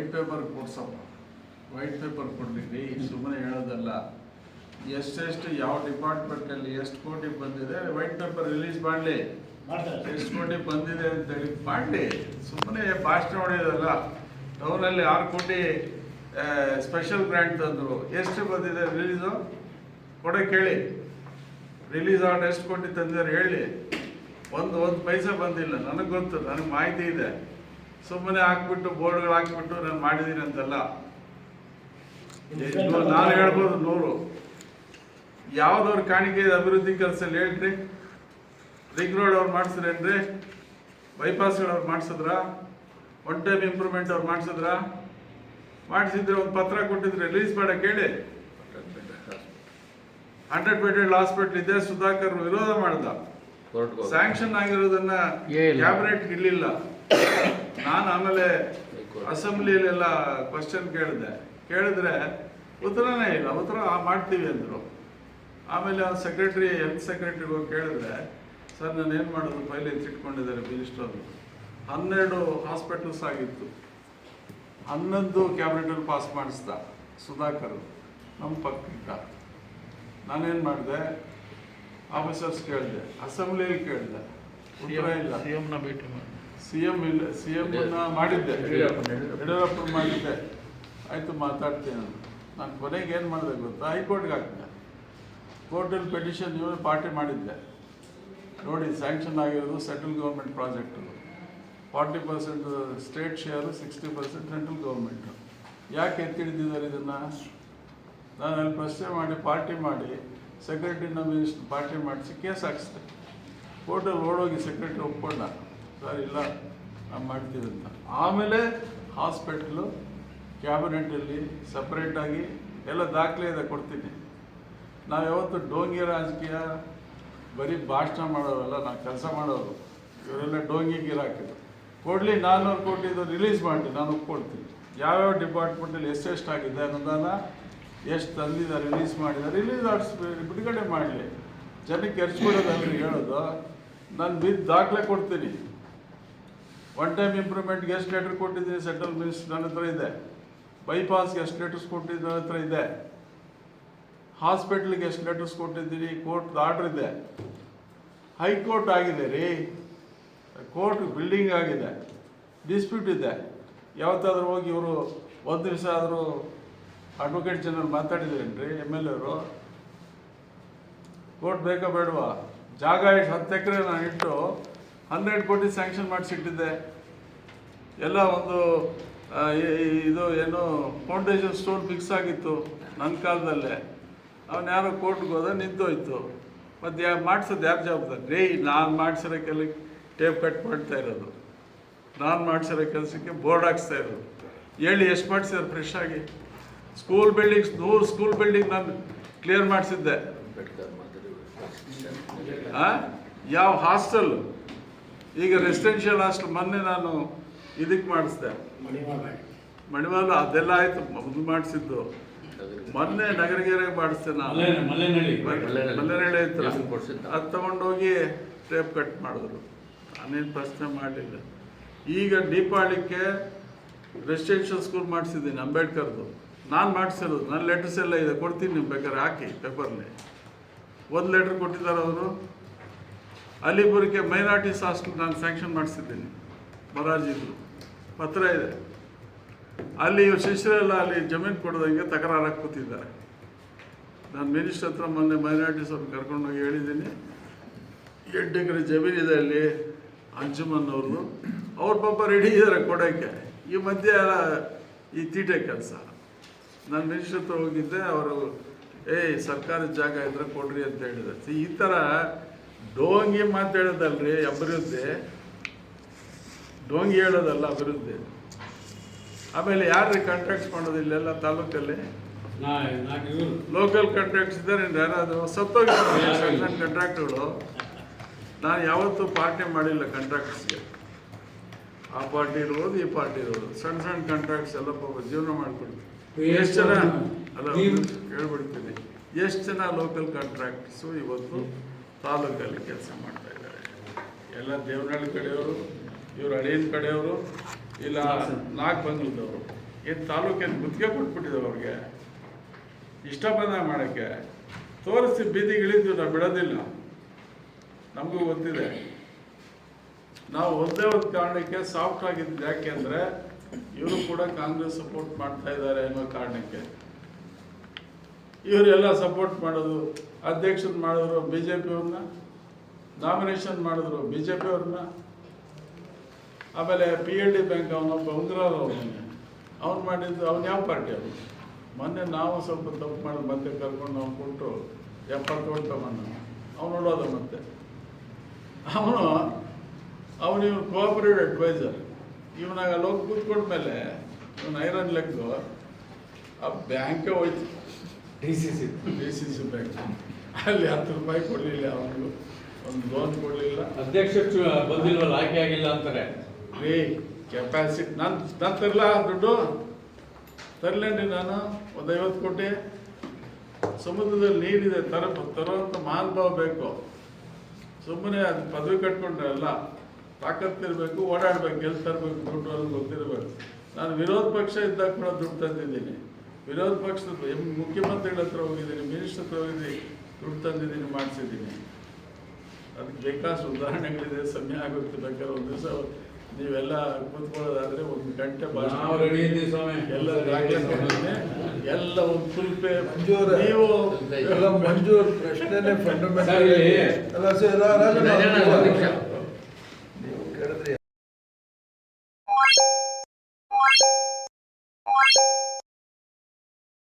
White paper ಕೊಡ್ಸಪ್ಪ white paper ಕೊಡ್ಲಿಕ್ಕೆ ಸುಮ್ಮನೆ ಹೇಳೋದಲ್ಲ. ಎಷ್ಟೆಷ್ಟು ಯಾವ ಡಿಪಾರ್ಟ್ಮೆಂಟಲ್ಲಿ ಎಷ್ಟು ಕೋಟಿ ಬಂದಿದೆ ವೈಟ್ ಪೇಪರ್ ರಿಲೀಸ್ ಮಾಡಲಿ. ಮಾಡ್ತಾರೆ. ಎಷ್ಟು ಕೋಟಿ ಬಂದಿದೆ ಅಂತೇಳಿ ಮಾಡಲಿ. ಸುಮ್ಮನೆ ಭಾಷಣ ಹೊಡೆಯೋದಲ್ಲ. ಟೌನಲ್ಲಿ ಆರು ಕೋಟಿ ಸ್ಪೆಷಲ್ ಗ್ರ್ಯಾಂಟ್ ತಂದರು. ಎಷ್ಟು ಬಂದಿದೆ ರಿಲೀಸು? ಕೊಡೋಕೆ ಕೇಳಿ. ರಿಲೀಸ್ ಆರ್ಡರ್ ಎಷ್ಟು ಕೋಟಿ ತಂದಿದ್ದಾರೆ ಹೇಳಿ. ಒಂದು ಒಂದು ಪೈಸೆ ಬಂದಿಲ್ಲ. ನನಗೆ ಗೊತ್ತು ನನಗೆ ಮಾಹಿತಿ ಇದೆ. ಸುಮ್ಮನೆ ಹಾಕ್ಬಿಟ್ಟು ಬೋರ್ಡ್ಗಳು ಹಾಕ್ಬಿಟ್ಟು ನಾನು ಮಾಡಿದ್ದೀನಿ ಅಂತಲ್ಲ? ನಾನು ಹೇಳ್ಬೋದು ನೂರು. ಯಾವ್ದವ್ರ ಕಾಣಿಕೆ ಅಭಿವೃದ್ಧಿ ಕೆಲಸ ಹೇಳ್ರಿ. ರಿಂಗ್ ರೋಡ್ ಅವ್ರು ಮಾಡಿಸಿದ್ರೇನ್ರಿ? ಬೈಪಾಸ್ಗಳು ಅವ್ರು ಮಾಡಿಸಿದ್ರ? ಒನ್ ಟೈಮ್ ಇಂಪ್ರೂವ್ಮೆಂಟ್ ಅವ್ರು ಮಾಡಿಸಿದ್ರ? ಮಾಡಿಸಿದ್ರೆ ಒಂದು ಪತ್ರ ಕೊಟ್ಟಿದ್ರೆ ರಿಲೀಸ್ ಮಾಡಕ್ಕೆ ಹೇಳಿ ಹಂಡ್ರೆಡ್ ಬೆಡೆಡ್ ಹಾಸ್ಪಿಟಲ್ ಇದೆ ಸುಧಾಕರ್ ವಿರೋಧ ಮಾಡ್ದ. ಸ್ಯಾಂಕ್ಷನ್ ಆಗಿರೋದನ್ನ. ಕ್ಯಾಬಿನೆಟ್ ಇರ್ಲಿಲ್ಲ ನಾನು ಆಮೇಲೆ ಅಸೆಂಬ್ಲಿಯಲ್ಲೆಲ್ಲ ಕ್ವಶನ್ ಕೇಳಿದೆ. ಕೇಳಿದ್ರೆ ಉತ್ತರನೇ ಇಲ್ಲ. ಉತ್ತರ ಆ- ಮಾಡ್ತೀವಿ ಅಂದರು. ಆಮೇಲೆ ಅವ್ನು ಸೆಕ್ರೆಟ್ರಿ ಹೆಲ್ತ್ ಸೆಕ್ರೆಟ್ರಿಗೆ ಹೋಗಿ ಕೇಳಿದ್ರೆ ಸರ್ ನಾನು ಏನು ಮಾಡೋದು? ಫೈಲ್ ಎತ್ತಿಟ್ಕೊಂಡಿದ್ದಾರೆ ಮಿನಿಸ್ಟರ್ ಹನ್ನೆರಡು ಹಾಸ್ಪಿಟಲ್ಸ್ ಆಗಿತ್ತು. ಹನ್ನೊಂದು ಕ್ಯಾಬಿನೆಟಲ್ಲಿ ಪಾಸ್ ಮಾಡಿಸ್ದ ಸುಧಾಕರ್. ನಮ್ಮ ಪಕ್ಕ ನಾನೇನು ಮಾಡಿದೆ? ಆಫೀಸರ್ಸ್ ಕೇಳಿದೆ. ಅಸೆಂಬ್ಲಿಯಲ್ಲಿ ಕೇಳಿದೆ. ಉತ್ತರ ಇಲ್ಲ. ಭೇಟಿ ಮಾಡಿ. ಸಿ ಎಂ ಇಲ್ಲ ಸಿ ಎಂ ಮಾಡಿದ್ದೆ. ಯಡಿಯೂರಪ್ಪ ಮಾಡಿದ್ದೆ. ಆಯಿತು ಮಾತಾಡ್ತೀನಿ ನಾನು. ನಾನು ಕೊನೆಗೆ ಏನು ಮಾಡಿದೆ ಗೊತ್ತಾ? ಹೈಕೋರ್ಟ್ಗೆ ಹಾಕಿದೆ. ಕೋರ್ಟಲ್ಲಿ ಪೆಟಿಷನ್ ನೀವು ಪಾರ್ಟಿ ಮಾಡಿದ್ದೆ. ನೋಡಿ ಸ್ಯಾಂಕ್ಷನ್ ಆಗಿರೋದು central government project forty percent state share sixty percent central government ಯಾಕೆ ಎತ್ತಿಡಿದ್ದಾರೆ ಇದನ್ನು? ನಾನು ಅಲ್ಲಿ ಪ್ರಶ್ನೆ ಮಾಡಿ ಪಾರ್ಟಿ ಮಾಡಿ ಸೆಕ್ರೆಟರಿನ ಮಿನಿಸ್ಟರ್ ಪಾರ್ಟಿ ಮಾಡಿಸಿ ಕೇಸ್ ಹಾಕಿಸಿದೆ. ಕೋರ್ಟಲ್ಲಿ ಓಡೋಗಿ ಸೆಕ್ರೆಟರಿ ಒಪ್ಕೊಂಡ. ಸರ್ ಇಲ್ಲ ನಾವು ಮಾಡ್ತೀವಿ ಅಂತ. ಆಮೇಲೆ ಹಾಸ್ಪಿಟ್ಲು, ಕ್ಯಾಬಿನೆಟಲ್ಲಿ ಸಪ್ರೇಟಾಗಿ ಎಲ್ಲ ದಾಖಲೆ ಇದೆ ಕೊಡ್ತೀನಿ. ನಾವು ಯಾವತ್ತು ಡೋಂಗಿ ರಾಜಕೀಯ, ಬರೀ ಭಾಷಣ ಮಾಡೋರಲ್ಲ ನಾವು ಕೆಲಸ ಮಾಡೋರು ಇವರೆಲ್ಲ ಡೋಂಗಿ ಗಿರಾಕಿದ್ರು ಕೊಡಲಿ ನಾನ್ನೂರು ಕೋಟಿದು ರಿಲೀಸ್ ಮಾಡಿ ನಾನು ಒಪ್ಕೊಳ್ತೀನಿ. ಯಾವ್ಯಾವ ಡಿಪಾರ್ಟ್ಮೆಂಟಲ್ಲಿ ಎಷ್ಟೆಷ್ಟು ಆಗಿದೆ ಅನುದಾನ ಎಷ್ಟು ತಂದಿದ್ದಾರೆ ರಿಲೀಸ್ ಮಾಡಿದ್ದಾರೆ ರಿಲೀಸ್ ಆಡಿಸ್ ಬಿಡುಗಡೆ ಮಾಡಲಿ. ಜನಕ್ಕೆ ಎರ್ಚ್ಬಿಡೋದಲ್ರಿ ಹೇಳೋದು, ನಾನು ಬಿದ್ದು ದಾಖಲೆ ಕೊಡ್ತೀನಿ. ಒನ್ ಟೈಮ್ ಇಂಪ್ರೂವ್ಮೆಂಟ್ಗೆ ಎಷ್ಟು ಲೆಟರ್ ಕೊಟ್ಟಿದ್ದೀನಿ ಸೆಂಟ್ರಲ್ ಮಿನಿಸ್ಟರ್ ನನ್ನ ಹತ್ರ ಇದೆ. ಬೈಪಾಸ್ಗೆ ಎಷ್ಟು ಲೆಟರ್ಸ್ ಕೊಟ್ಟಿದ್ದು ನನ್ನ ಹತ್ರ ಇದೆ. ಹಾಸ್ಪಿಟ್ಲಿಗೆ ಎಷ್ಟು ಲೆಟರ್ಸ್ ಕೊಟ್ಟಿದ್ದೀನಿ ಕೋರ್ಟ್ ಆರ್ಡರ್ ಇದೆ. ಹೈಕೋರ್ಟ್ ಆಗಿದೆ ರೀ. ಕೋರ್ಟ್ ಬಿಲ್ಡಿಂಗ್ ಆಗಿದೆ. ಡಿಸ್ಪ್ಯೂಟ್ ಇದೆ. ಯಾವತ್ತಾದ್ರೂ ಹೋಗಿ ಇವರು ಒಂದು ದಿವಸ ಆದರೂ ಅಡ್ವೊಕೇಟ್ ಜನರಲ್ ಮಾತಾಡಿದ್ರೇನ್ರಿ? ಎಂ ಎಲ್ ಎವರು ಕೋರ್ಟ್ ಬೇಕಾ ಬೇಡವಾ? ಜಾಗ ಇಟ್ಟು ಹತ್ತು ಎಕರೆ ನಾನು ಇಟ್ಟು ಹಂಡ್ರೆಡ್ ಕೋಟಿ ಸ್ಯಾಂಕ್ಷನ್ ಮಾಡಿಸಿಟ್ಟಿದ್ದೆ. ಎಲ್ಲ ಒಂದು ಇದು ಏನು ಫೌಂಡೇಶನ್ ಸ್ಟೋನ್ ಫಿಕ್ಸ್ ಆಗಿತ್ತು ನನ್ನ ಕಾಲದಲ್ಲೇ. ಅವನು ಯಾರೋ ಕೋರ್ಟ್ಗೆ ಹೋದ ನಿಂತೋಯ್ತು. ಮತ್ತು ಯಾ ಮಾಡಿಸೋದು ಯಾರು ಜವಾಬ್ದಾರಿ? ರೀ ನಾನು ಮಾಡಿಸಿರೋ ಕೆಲ ಟೇಪ್ ಕಟ್ ಮಾಡ್ತಾ ಇರೋದು. ನಾನು ಮಾಡಿಸಿರೋ ಕೆಲಸಕ್ಕೆ ಬೋರ್ಡ್ ಹಾಕ್ಸ್ತಾ ಇರೋದು. ಹೇಳಿ ಎಷ್ಟು ಮಾಡಿಸಿದ್ರು ಫ್ರೆಶ್ ಆಗಿ? ಸ್ಕೂಲ್ ಬಿಲ್ಡಿಂಗ್ಸ್ ನೂರು ಸ್ಕೂಲ್ ಬಿಲ್ಡಿಂಗ್ ನಾನು ಕ್ಲಿಯರ್ ಮಾಡಿಸಿದ್ದೆ? ಯಾವ ಹಾಸ್ಟೆಲ್ ಈಗ ರೆಸಿಡೆನ್ಷಿಯಲ್ ಹಾಸ್ಟೆಲ್ ಮೊನ್ನೆ ನಾನು ಇದಕ್ಕೆ ಮಾಡಿಸಿದೆ. ಮಣಿವಾಲ ಅದೆಲ್ಲ ಆಯ್ತು ಮೊದಲು ಮಾಡಿಸಿದ್ದು. ಮೊನ್ನೆ ನಗರಗೆರೆಗೆ ಮಾಡಿಸ್ದೆ ನಾನು. ಮಲ್ಲೆ ಮಲ್ಲೆನಳ್ಳಿ ಹತ್ರ? ಅದು ತಗೊಂಡೋಗಿ ಟೇಪ್ ಕಟ್ ಮಾಡಿದ್ರು. ನಾನೇನು ಪ್ರಶ್ನೆ ಮಾಡಲಿಲ್ಲ. ಈಗ ದೀಪಾವಳಿಗೆ ರೆಸಿಡೆನ್ಷಿಯಲ್ ಸ್ಕೂಲ್ ಮಾಡಿಸಿದ್ದೀನಿ ಅಂಬೇಡ್ಕರ್ದು. ನಾನು ಮಾಡಿಸಿರೋದು ನನ್ನ ಲೆಟರ್ಸ್ ಎಲ್ಲ ಇದೆ ಕೊಡ್ತೀನಿ ನೀವು ಬೇಕಾದ್ರೆ ಹಾಕಿ ಪೇಪರ್ಲಿ ಒಂದು ಲೆಟ್ರ್ ಕೊಟ್ಟಿದ್ದಾರೆ ಅವರು. ಅಲಿಪುರಕ್ಕೆ ಮೈನಾರಿಟೀಸ್ ಹಾಸ್ಟೆಲ್ ನಾನು ಸ್ಯಾಂಕ್ಷನ್ ಮಾಡಿಸಿದ್ದೀನಿ. ಬರಾರ್ಜಿದ್ರು. ಪತ್ರ ಇದೆ. ಅಲ್ಲಿ ಇವ್ರ ಶಿಷ್ಯರೆಲ್ಲ ಅಲ್ಲಿ ಜಮೀನು ಕೊಡೋದಂಗೆ ತಕರಾರು ಹಾಕ್ಕೊತಿದ್ದಾರೆ. ನಾನು ಮಿನಿಸ್ಟರ್ ಹತ್ರ ಮೊನ್ನೆ ಮೈನಾರಿಟೀಸ್ ಅವ್ರನ್ನ ಕರ್ಕೊಂಡೋಗಿ ಹೇಳಿದ್ದೀನಿ. ಎಂಟು ಎಕರೆ ಜಮೀನಿದೆ ಅಲ್ಲಿ ಅಂಜುಮನ್ ಅವ್ರದ್ದು ಅವ್ರ ಪಾಪ ರೆಡಿ ಇದ್ದಾರೆ ಕೊಡೋಕ್ಕೆ ಈ ಮಧ್ಯೆ ಈ ತೀಟೆ ಕೆಲಸ. ನಾನು ಮಿನಿಸ್ಟರ್ ಹತ್ರ ಹೋಗಿದ್ದೆ, ಅವರು, ಏಯ್, ಸರ್ಕಾರದ ಜಾಗ ಇದ್ರೆ ಕೊಡ್ರಿ ಅಂತ ಹೇಳಿದ್ದಾರೆ. ಈ ಥರ ಡೋಂಗಿ ಮಾತಾಡೋದಲ್ರಿ ಅಭಿವೃದ್ಧಿ. ಡೋಂಗಿ ಹೇಳೋದಲ್ಲ ಅಭಿವೃದ್ಧಿ. ಆಮೇಲೆ ಯಾರು ಕಾಂಟ್ರಾಕ್ಟ್ಸ್ ಮಾಡೋದು ಇಲ್ಲೆಲ್ಲ ತಾಲೂಕಲ್ಲಿ? ಲೋಕಲ್ ಕಾಂಟ್ರಾಕ್ಟ್ಸ್ ಇದ್ದಾರೆ ಯಾರಾದ್ರು ಸತ್ತೋಗಿದ್ದಾರೆ ಸಣ್ಣ ಕಾಂಟ್ರಾಕ್ಟ್ಗಳು ನಾನು ಯಾವತ್ತೂ ಪಾರ್ಟಿ ಮಾಡಿಲ್ಲ ಕಾಂಟ್ರಾಕ್ಟ್ಸ್ಗೆ ಆ ಪಾರ್ಟಿ ಇರ್ಬೋದು ಈ ಪಾರ್ಟಿ ಇರ್ಬೋದು. ಸಣ್ಣ ಸಣ್ಣ ಕಾಂಟ್ರಾಕ್ಟ್ಸ್ ಎಲ್ಲ ಪಾಪ ಜೀವನ ಮಾಡ್ಕೊಡ್ತೀನಿ ಎಷ್ಟು ಜನ? ಅಲ್ಲ ಹೇಳ್ಬಿಡ್ತೀನಿ ಎಷ್ಟು ಜನ ಲೋಕಲ್ ಕಾಂಟ್ರಾಕ್ಟ್ಸು ಇವತ್ತು? ತಾಲೂಕಲ್ಲಿ ಕೆಲಸ ಮಾಡ್ತಾ ಇದ್ದಾರೆ. ಎಲ್ಲ ದೇವನಹಳ್ಳಿ ಕಡೆಯವರು, ಇವರು ಅಡಿಯನ್ ಕಡೆಯವರು, ಇಲ್ಲ ನಾಗಬಂಗ್ಲದವರು ಏನು ತಾಲೂಕೇನು ಗುತ್ತಿಗೆ ಕೊಟ್ಬಿಟ್ಟಿದ್ದಾವೆ ಅವ್ರಿಗೆ? ಇಷ್ಟ ಬಂದ ಮಾಡೋಕ್ಕೆ. ತೋರಿಸಿ ಬೀದಿಗಿಳಿದು ನಾವು ಬಿಡೋದಿಲ್ಲ. ನಮಗೂ ಗೊತ್ತಿದೆ. ನಾವು ಒಂದೇ ಒಂದು ಕಾರಣಕ್ಕೆ ಸಾಫ್ಟ್ ಆಗಿದ್ದು ಯಾಕೆ ಅಂದರೆ, ಇವರು ಕೂಡ ಕಾಂಗ್ರೆಸ್ ಸಪೋರ್ಟ್ ಮಾಡ್ತಾ ಇದ್ದಾರೆ ಅನ್ನೋ ಕಾರಣಕ್ಕೆ. ಇವರೆಲ್ಲ ಸಪೋರ್ಟ್ ಮಾಡೋದು, ಅಧ್ಯಕ್ಷರು ಮಾಡಿದ್ರು ಬಿ ಜೆ ಪಿಯವ್ರನ್ನ ನಾಮಿನೇಷನ್ ಮಾಡಿದ್ರು ಬಿ ಜೆ ಪಿಯವ್ರನ್ನ ಆಮೇಲೆ ಪಿ ಎಲ್ ಡಿ ಬ್ಯಾಂಕ್ ಅವನೊಬ್ಬ ಉಂಗ್ರಾಲ್ ಅವನಿಗೆ ಅವ್ನು ಮಾಡಿದ್ದು, ಅವ್ನು ಯಾವ ಪಾರ್ಟಿ ಅವನು ಮೊನ್ನೆ ನಾವು ಸ್ವಲ್ಪ ತಪ್ಪು ಮಾಡಿ ಮತ್ತೆ ಕರ್ಕೊಂಡು ಅವ್ನು ಕೊಟ್ಟು ಎಪ್ಪತ್ತು ಓಟ್ ತಗೊಂಡು. ಅವ್ನು ನೋಡೋದು ಮತ್ತೆ. ಅವನು ಅವನು ಇವನು ಕೋಆಪರೇಟಿವ್ ಅಡ್ವೈಸರ್ ಇವನಾಗ ಅಲ್ಲಿ ಹೋಗಿ ಕೂತ್ಕೊಂಡ್ಮೇಲೆ, ಇವನು ಐರನ್ ಲೆಗ್ಗು ಆ ಬ್ಯಾಂಕೇ ಹೋಯ್ತು. D C C D C C bank ಅಲ್ಲಿ ಹತ್ತು ರೂಪಾಯಿ ಕೊಡಲಿಲ್ಲ ಅವನಿಗೂ. ಒಂದು ಲೋನ್ ಕೊಡಲಿಲ್ಲ. ಅಧ್ಯಕ್ಷ ಬಂದಿಲ್ವಲ್ಲ ಆಯ್ಕೆ ಆಗಿಲ್ಲ ಅಂತಾರೆ. ರೀ ಕೆಪಾಸಿಟಿ ನಾನು ನಾನು ತರಲ ದುಡ್ಡು? ತರಲೇನ್ರಿ ನಾನು. ಒಂದು ಐವತ್ತು ಕೋಟಿ ಸಮುದ್ರದಲ್ಲಿ ನೀರಿದೆ ತರ ತರುವಂಥ ಮಹಾನುಭಾವ ಬೇಕು. ಸುಮ್ಮನೆ ಅದು ಪದವಿ ಕಟ್ಕೊಂಡ್ರೆ ಅಲ್ಲ. ತಾಕತ್ತಿರ್ಬೇಕು ಓಡಾಡ್ಬೇಕು ಎಲ್ಲಿ ತರಬೇಕು ದುಡ್ಡು ಅದು ಗೊತ್ತಿರಬೇಕು. ನಾನು ವಿರೋಧ ಪಕ್ಷ ಇದ್ದಾಗ ಕೂಡ ದುಡ್ಡು ತಂದಿದ್ದೀನಿ. ವಿರೋಧ ಪಕ್ಷದ ಎಂ- ಮುಖ್ಯಮಂತ್ರಿಗಳ ಹತ್ರ ಹೋಗಿದ್ದೀನಿ ಮಿನಿಸ್ಟರ್ ಹತ್ರ ಹೋಗಿದ್ದೀನಿ ದುಡ್ಡು ತಂದಿದ್ದೀನಿ ಮಾಡಿಸಿದ್ದೀನಿ. ಅದಕ್ಕೆ ಬೇಕಾದಷ್ಟು ಉದಾಹರಣೆಗಳಿದೆ ಸಮಯ ಆಗುತ್ತೆ ಬೇಕಾದ್ರೆ ಒಂದು ದಿವಸ ನೀವೆಲ್ಲ ಕೂತ್ಕೊಳ್ಳೋದಾದ್ರೆ ಒಂದು ಗಂಟೆ ಎಲ್ಲ ಎಲ್ಲ ಒಂದು ಫುಲ್ ಪೇ ಮಂಜೂರ. ನೀವು ಎಲ್ಲ ಮಂಜೂರ್ ಪ್ರಶ್ನೆನೇ ಫಂಡಮೆಂಟಲ್ ಅಲ್ಲ ಸರ್